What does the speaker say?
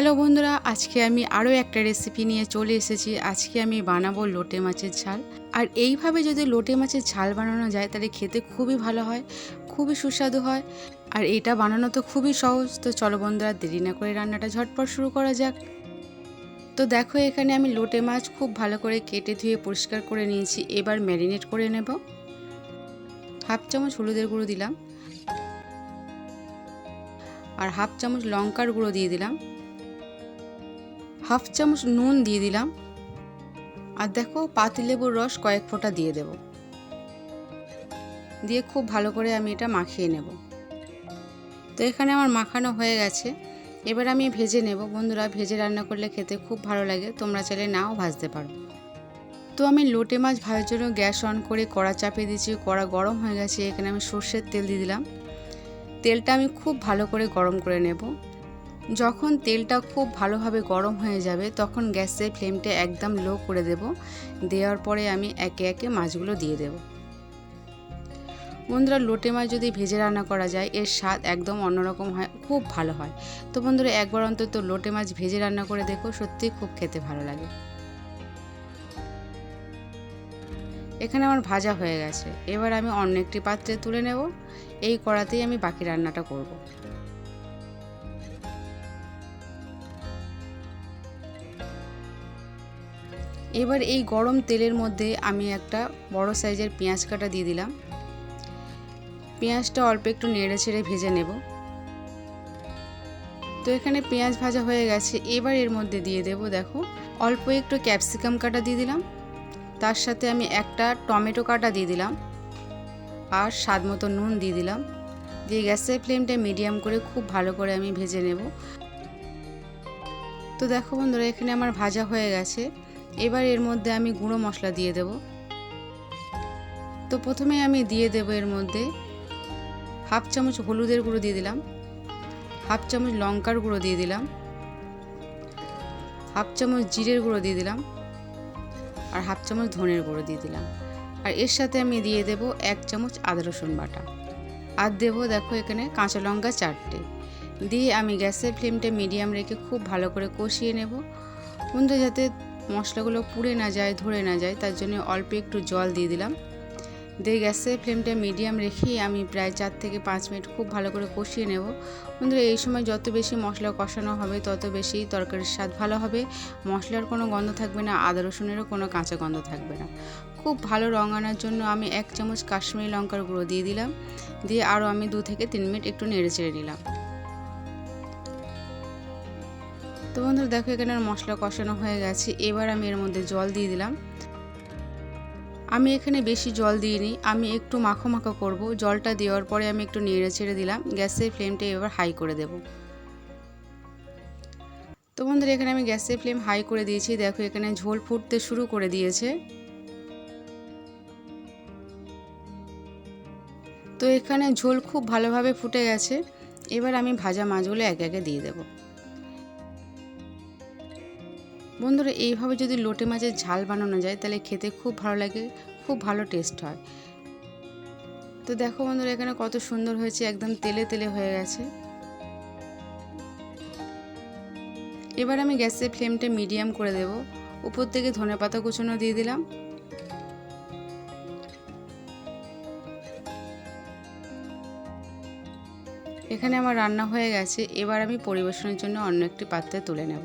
Hello বন্ধুরা, আজকে আমি আরও একটা রেসিপি নিয়ে চলে এসেছি। আজকে আমি বানাবো লোটে মাছের ঝাল। আর এইভাবে যদি লোটে মাছের ঝাল বানানো যায়, তাহলে খেতে খুবই ভালো হয়, খুবই সুস্বাদু হয়। আর এটা বানানো তো খুবই সহজ। তো চলো বন্ধুরা, দেরি না করে রান্নাটা ঝটপট শুরু করা যাক। তো দেখো, এখানে আমি লোটে মাছ খুব ভালো করে কেটে ধুয়ে পরিষ্কার করে নিয়েছি। এবার ম্যারিনেট করে নেব। হাফ চামচ হলুদের গুঁড়ো দিলাম। আর হাফ চামচ লঙ্কার গুঁড়ো দিয়ে দিলাম। হাফ চামচ নুন দিয়ে দিলাম। আর দেখো পাতিলেবুর রস কয়েক ফোঁটা দিয়ে দেব। দিয়ে খুব ভালো করে আমি এটা মাখিয়ে নেব। তো এখানে আমার মাখানো হয়ে গেছে। এবার আমি ভেজে নেব। বন্ধুরা, ভেজে রান্না করলে খেতে খুব ভালো লাগে। তোমরা চাইলে নাও ভাজতে পারো। তো আমি লোটে মাছ ভাজার জন্য গ্যাস অন করে কড়া চাপিয়ে দিয়েছি। কড়া গরম হয়ে গেছে। এখানে আমি সর্ষের তেল দিয়ে দিলাম। তেলটা আমি খুব ভালো করে গরম করে নেব। যখন তেলটা খুব ভালোভাবে গরম হয়ে যাবে, তখন গ্যাসের ফ্লেমটা একদম লো করে দেব। দেওয়ার পরে আমি একে একে মাছগুলো দিয়ে দেব। বন্ধুরা, লোটে মাছ যদি ভেজে রান্না করা যায়, এর স্বাদ একদম অন্যরকম হয়, খুব ভালো হয়। তো বন্ধুরা, একবার অন্তত লোটে মাছ ভেজে রান্না করে দেখো, সত্যি খুব খেতে ভালো লাগে। এখানে আমার ভাজা হয়ে গেছে। এবার আমি অন্য একটি পাত্রে তুলে নেব। এই কড়াতেই আমি বাকি রান্নাটা করব। এবার এই গরম তেলের মধ্যে আমি একটা বড় সাইজের পেঁয়াজ কাটা দিয়ে দিলাম। পেঁয়াজটা অল্প একটু নেড়ে ছেড়ে ভেজে নেব। তো এখানে পেঁয়াজ ভাজা হয়ে গেছে। এবার এর মধ্যে দিয়ে দেব, দেখো, অল্প একটু ক্যাপসিকাম কাটা দিয়ে দিলাম। তার সাথে আমি একটা টমেটো কাটা দিয়ে দিলাম। আর স্বাদ মতো নুন দিয়ে দিলাম। দিয়ে গ্যাসের ফ্লেমটা মিডিয়াম করে খুব ভালো করে আমি ভেজে নেব। তো দেখো বন্ধুরা, এখানে আমার ভাজা হয়ে গেছে। এবার এর মধ্যে আমি গুঁড়ো মশলা দিয়ে দেব। তো প্রথমে আমি দিয়ে দেব এর মধ্যে হাফ চামচ হলুদের গুঁড়ো দিয়ে দিলাম, হাফ চামচ লঙ্কার গুঁড়ো দিয়ে দিলাম, হাফ চামচ জিরের গুঁড়ো দিয়ে দিলাম, আর হাফ চামচ ধনের গুঁড়ো দিয়ে দিলাম। আর এর সাথে আমি দিয়ে দেব এক চামচ আদা রসুন বাটা। আর দেবো দেখো এখানে কাঁচা লঙ্কা চারটে। দিয়ে আমি গ্যাসের ফ্লেমটা মিডিয়াম রেখে খুব ভালো করে কষিয়ে নেব। বন্ধু যাতে মশলাগুলো পুড়ে না যায়, ধরে না যায়, তার জন্য অল্প একটু জল দিয়ে দিলাম। দিয়ে গ্যাসের ফ্লেমটা মিডিয়াম রেখেই আমি প্রায় চার থেকে পাঁচ মিনিট খুব ভালো করে কষিয়ে নেব। বন্ধুরা, এই সময় যত বেশি মশলা কষানো হবে, তত বেশি তরকারির স্বাদ ভালো হবে। মশলার কোনো গন্ধ থাকবে না, আদা, রসুনেরও কোনো কাঁচা গন্ধ থাকবে না। খুব ভালো রঙ আনার জন্য আমি এক চামচ কাশ্মীরি লঙ্কার গুঁড়ো দিয়ে দিলাম। দিয়ে আরও আমি দু থেকে তিন মিনিট একটু নেড়ে চেড়ে নিলাম। তো বন্ধুরা, দেখো এখানে মশলা কষানো হয়ে গেছে। এবার আমি এর মধ্যে জল দিয়ে দিলাম। আমি এখানে বেশি জল দিইনি, আমি একটু মাখো মাখো করব। জলটা দেওয়ার পরে আমি একটু নেড়ে ছেড়ে দিলাম, গ্যাসের ফ্লেমটা এবার হাই করে দেব। তো বন্ধুরা, এখানে আমি গ্যাসের ফ্লেম হাই করে দিয়েছি। দেখো, এখানে ঝোল ফুটতে শুরু করে দিয়েছে। তো এখানে ঝোল খুব ভালোভাবে ফুটে গেছে। এবার আমি ভাজা মাছগুলো একে একে দিয়ে দেবো। বন্ধুরা, এইভাবে যদি লোটে মাছের ঝাল বানানো যায়, তাহলে খেতে খুব ভালো লাগে, খুব ভালো টেস্ট হয়। তো দেখো বন্ধুরা, এখানে কত সুন্দর হয়েছে, একদম তেলে তেলে হয়ে গেছে। এবার আমি গ্যাসের ফ্লেমটা মিডিয়াম করে দেব। উপর থেকে ধনে পাতা কুচনো দিয়ে দিলাম। এখানে আমার রান্না হয়ে গেছে। এবার আমি পরিবেশনের জন্য অন্য একটি পাত্রে তুলে নেব।